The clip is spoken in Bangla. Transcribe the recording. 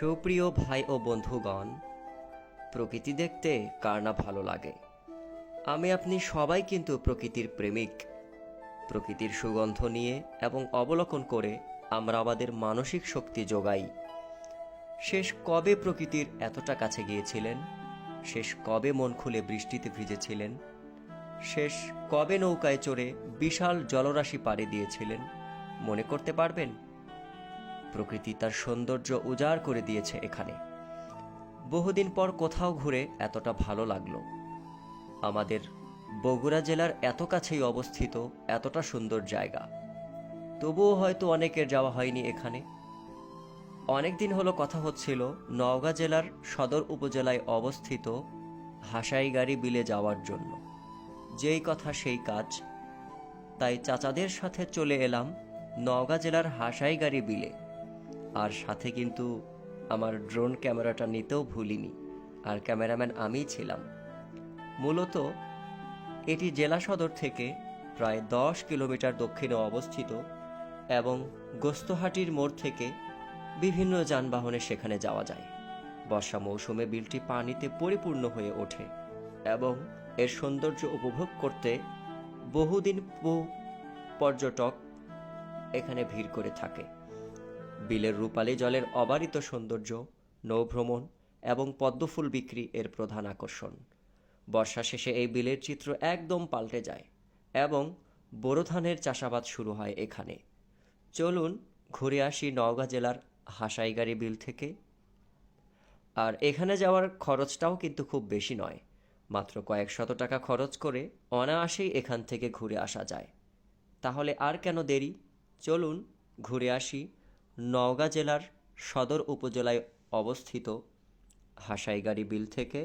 সুপ্রিয় ভাই ও বন্ধুগণ, প্রকৃতি দেখতে কার না ভালো লাগে? আমি আপনি সবাই কিন্তু প্রকৃতির প্রেমিক। প্রকৃতির সুগন্ধ নিয়ে এবং অবলোকন করে আমরা আমাদের মানসিক শক্তি যোগাই। শেষ কবে প্রকৃতির এতটা কাছে গিয়েছিলেন? শেষ কবে মন খুলে বৃষ্টিতে ভিজেছিলেন? শেষ কবে নৌকায় চড়ে বিশাল জলরাশি পাড়ি দিয়েছিলেন? মনে করতে পারবেন প্রকৃতি তার সৌন্দর্য উজাড় করে দিয়েছে এখানে। বহুদিন পর কোথাও ঘুরে এতটা ভালো লাগল। আমাদের বগুড়া জেলার এত কাছেই অবস্থিত, এতটা সুন্দর জায়গা। তবুও হয়তো অনেকের যাওয়া হয়নি এখানে। অনেকদিন হলো কথা হচ্ছিল, নওগাঁ জেলার সদর উপজেলায় অবস্থিত হাসাইগাড়ি বিলে যাওয়ার জন্য। যেই কথা সেই কাজ। তাই চাচাদের সাথে চলে এলাম নওগাঁ জেলার হাসাইগাড়ি বিলে। আর সাথে কিন্তু আমার ড্রোন ক্যামেরাটা নিতেও ভুলিনি, আর ক্যামেরাম্যান আমিই ছিলাম। মূলত এটি জেলা সদর থেকে প্রায় দশ কিলোমিটার দক্ষিণে অবস্থিত এবং গোস্তহাটির মোড় থেকে বিভিন্ন যানবাহনে সেখানে যাওয়া যায়। বর্ষা মৌসুমে বিলটি পানিতে পরিপূর্ণ হয়ে ওঠে এবং এর সৌন্দর্য উপভোগ করতে বহুদিন বহু পর্যটক এখানে ভিড় করে থাকে। বিলের রূপালী জলের অবারিত সৌন্দর্য, নৌভ্রমণ এবং পদ্মফুল বিক্রি এর প্রধান আকর্ষণ। বর্ষা শেষে এই বিলের চিত্র একদম পাল্টে যায় এবং বোরো ধানের চাষাবাদ শুরু হয় এখানে। চলুন ঘুরে আসি নওগাঁ জেলার হাসাইগাড়ি বিল থেকে। আর এখানে যাওয়ার খরচটাও কিন্তু খুব বেশি নয়, মাত্র কয়েক শত টাকা খরচ করে অনায়াসেই এখান থেকে ঘুরে আসা যায়। তাহলে আর কেন দেরি? চলুন ঘুরে আসি নওগাঁ জেলার সদর উপজেলায় অবস্থিত হাসাইগাড়ি বিল থেকে